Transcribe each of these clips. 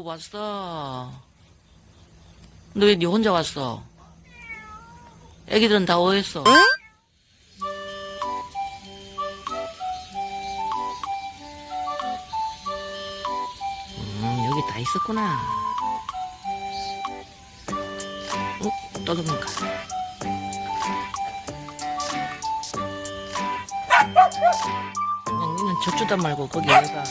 갖고 왔어? 너 왜 니 혼자 왔어? 애기들은 다 어딨어? 음, 여기 다 있었구나. 어? 떠도니까. 그냥 니는 젖주다 말고 거기 내가.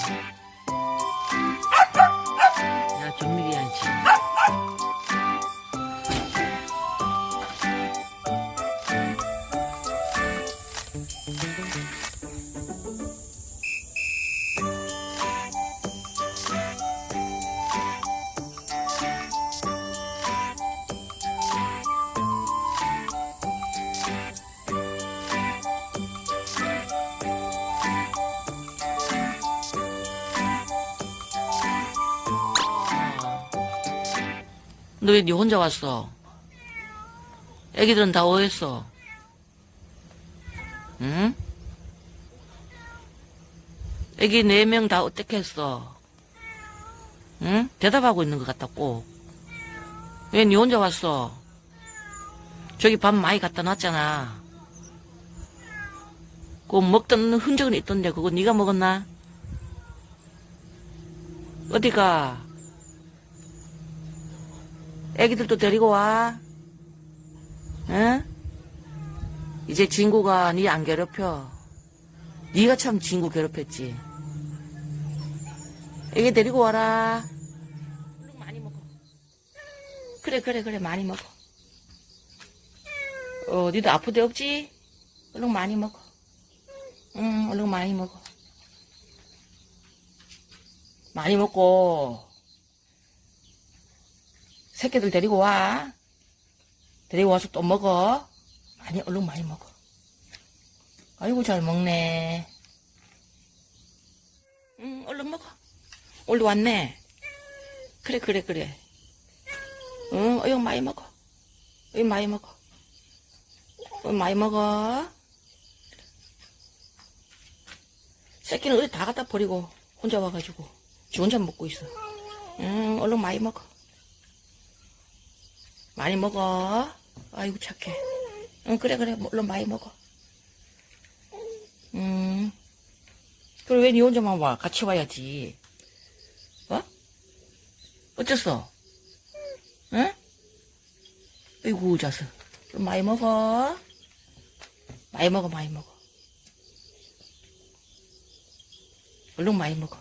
너 왜 니 혼자 왔어? 애기들은 다 어딨어? 응? 애기 네 명 다 어떻게 했어? 응? 대답하고 있는 것 꼭. 왜니 혼자 왔어? 저기 밥 많이 갖다 놨잖아. 그거 먹던 흔적은 있던데, 그거 네가 먹었나? 어디가? 애기들도 데리고 와. 응? 이제 진구가 니 안 괴롭혀. 니가 참 진구 괴롭혔지. 애기 데리고 와라. 많이 먹어. 그래 그래 그래 많이 먹어. 어 니도 데 없지? 얼른 많이 먹어. 응 얼른 많이 먹어. 많이 먹고 새끼들 데리고 와. 데리고 와서 또 먹어. 많이, 얼른 많이 먹어. 아이고, 잘 먹네. 응, 얼른 먹어. 얼른 왔네. 그래, 그래, 그래. 응, 어여 많이 먹어. 어여 많이 먹어. 어, 많이 먹어. 새끼는 어디 다 갖다 버리고 혼자 와가지고 지 혼자 먹고 있어. 응, 얼른 많이 먹어. 많이 먹어. 아이고 착해. 응 그래 그래 물론 많이 먹어. 음. 그래 왜니 혼자만 와? 같이 와야지. 어? 어쨌어? 응? 아이고 자서. 좀 많이 먹어. 많이 먹어 많이 먹어. 얼른 많이 먹어.